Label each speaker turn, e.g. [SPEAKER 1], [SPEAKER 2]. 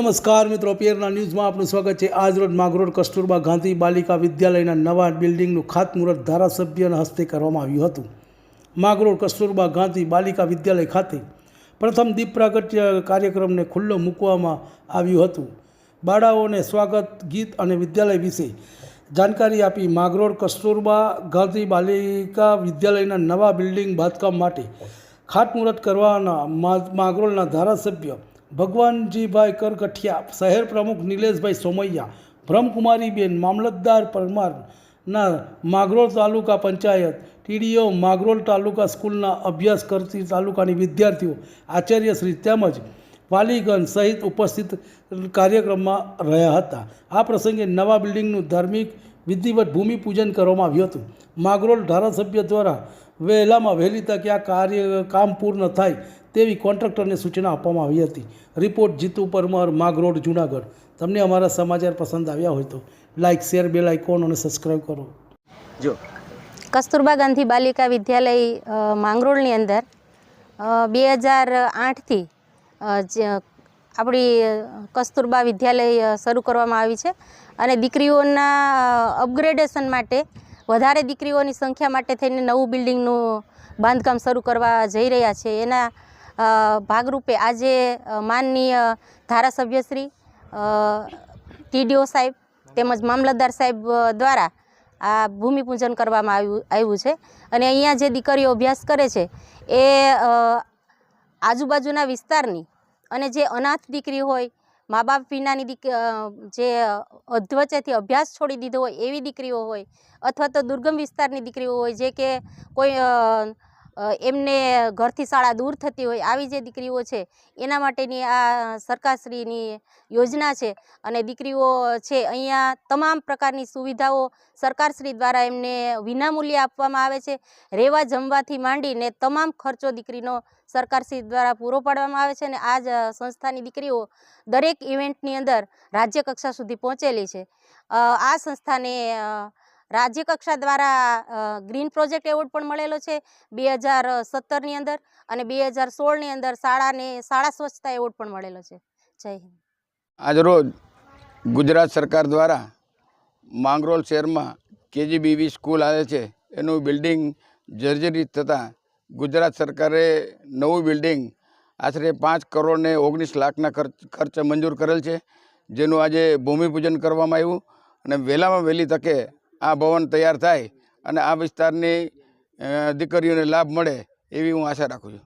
[SPEAKER 1] નમસ્કાર મિત્રો, પિયરના ન્યૂઝમાં આપનું સ્વાગત છે. આજ રોજ માગરોડ કસ્તુરબા ગાંધી બાલિકા વિદ્યાલયના નવા બિલ્ડિંગનું ખાતમુહૂર્ત ધારાસભ્યના હસ્તે કરવામાં આવ્યું હતું. માગરોડ કસ્તુરબા ગાંધી બાલિકા વિદ્યાલય ખાતે પ્રથમ દીપ પ્રાગટ્ય કાર્યક્રમને ખુલ્લો મૂકવામાં આવ્યું હતું. બાળાઓને સ્વાગત, ગીત અને વિદ્યાલય વિશે જાણકારી આપી માગરોડ કસ્તુરબા ગાંધી બાલિકા વિદ્યાલયના નવા બિલ્ડિંગ બાંધકામ માટે ખાતમુહૂર્ત કરવાના માગરોળના ધારાસભ્ય ભગવાનજીભાઈ કરગઠિયા, શહેર પ્રમુખ નિલેશભાઈ સોમૈયા, બ્રહ્મકુમારીબેન મામલતદાર પરમારના માગરોળ તાલુકા પંચાયત, ટીડીઓ માગરોળ તાલુકા સ્કૂલના અભ્યાસ કરતી તાલુકાની વિદ્યાર્થીઓ આચાર્યશ્રી તેમજ વાલીગણ સહિત ઉપસ્થિત કાર્યક્રમમાં રહ્યા હતા. આ પ્રસંગે નવા બિલ્ડિંગનું ધાર્મિક વિધિવત ભૂમિપૂજન કરવામાં આવ્યું હતું. માગરોળ ધારાસભ્ય દ્વારા વહેલામાં વહેલી તકે આ કાર્ય કામ પૂર્ણ થાય તેવી કોન્ટ્રાક્ટરને સૂચના આપવામાં આવી હતી. રિપોર્ટ જીતુ પરમાર માગરોડ જુનાગઢ. તમને અમારા સમાચાર પસંદ આવ્યા હોય તો લાઇક શેર બેલ આઇકોન અને સબસ્ક્રાઈબ કરો.
[SPEAKER 2] જો.
[SPEAKER 3] કસ્તુરબા ગાંધી બાલિકા વિદ્યાલય માંગરોળની અંદર બે હજાર આઠથી આપણી કસ્તુરબા વિદ્યાલય શરૂ કરવામાં આવી છે અને દીકરીઓના અપગ્રેડેશન માટે વધારે દીકરીઓની સંખ્યા માટે થઈને નવું બિલ્ડિંગનું બાંધકામ શરૂ કરવા જઈ રહ્યા છે. એના ભાગરૂપે આજે માનનીય ધારાસભ્યશ્રી ટીડીઓ સાહેબ તેમજ મામલતદાર સાહેબ દ્વારા આ ભૂમિપૂજન કરવામાં આવ્યું આવ્યું છે. અને અહીંયા જે દીકરીઓ અભ્યાસ કરે છે, એ આજુબાજુના વિસ્તારની અને જે અનાથ દીકરી હોય મા બાપ વિનાની દીક જે અધવચ્ચેથી અભ્યાસ છોડી દીધો હોય એવી દીકરીઓ હોય, અથવા તો દુર્ગમ વિસ્તારની દીકરીઓ હોય, જે કે કોઈ એમને ઘરથી શાળા દૂર થતી હોય આવી જે દીકરીઓ છે, એના માટેની આ સરકારશ્રીની યોજના છે. અને દીકરીઓ છે, અહીંયા તમામ પ્રકારની સુવિધાઓ સરકારશ્રી દ્વારા એમને વિનામૂલ્યે આપવામાં આવે છે. રહેવા જમવાથી માંડીને તમામ ખર્ચો દીકરીનો સરકારશ્રી દ્વારા પૂરો પાડવામાં આવે છે અને આ જ સંસ્થાની દીકરીઓ દરેક ઇવેન્ટની અંદર રાજ્ય કક્ષા સુધી પહોંચેલી છે. આ સંસ્થાને અ, રાજ્ય કક્ષા દ્વારા ગ્રીન પ્રોજેક્ટ એવોર્ડ પણ મળેલો છે બે હજાર સત્તરની અંદર અને બે હજાર સોળની અંદર શાળાને શાળા સ્વચ્છતા એવોર્ડ પણ મળેલો છે. જય હિન્દ.
[SPEAKER 2] આજરોજ ગુજરાત સરકાર દ્વારા માંગરોલ શહેરમાં કેજીબીવી સ્કૂલ આવે છે. એનું બિલ્ડિંગ જર્જરિત થતાં ગુજરાત સરકારે નવું બિલ્ડિંગ આશરે પાંચ કરોડ ને ઓગણીસ લાખના ખર્ચ મંજૂર કરેલ છે. જેનું આજે ભૂમિપૂજન કરવામાં આવ્યું અને વહેલામાં વહેલી તકે આ ભવન તૈયાર થાય અને આ વિસ્તારની દીકરીઓને લાભ મળે એવી હું આશા રાખું છું.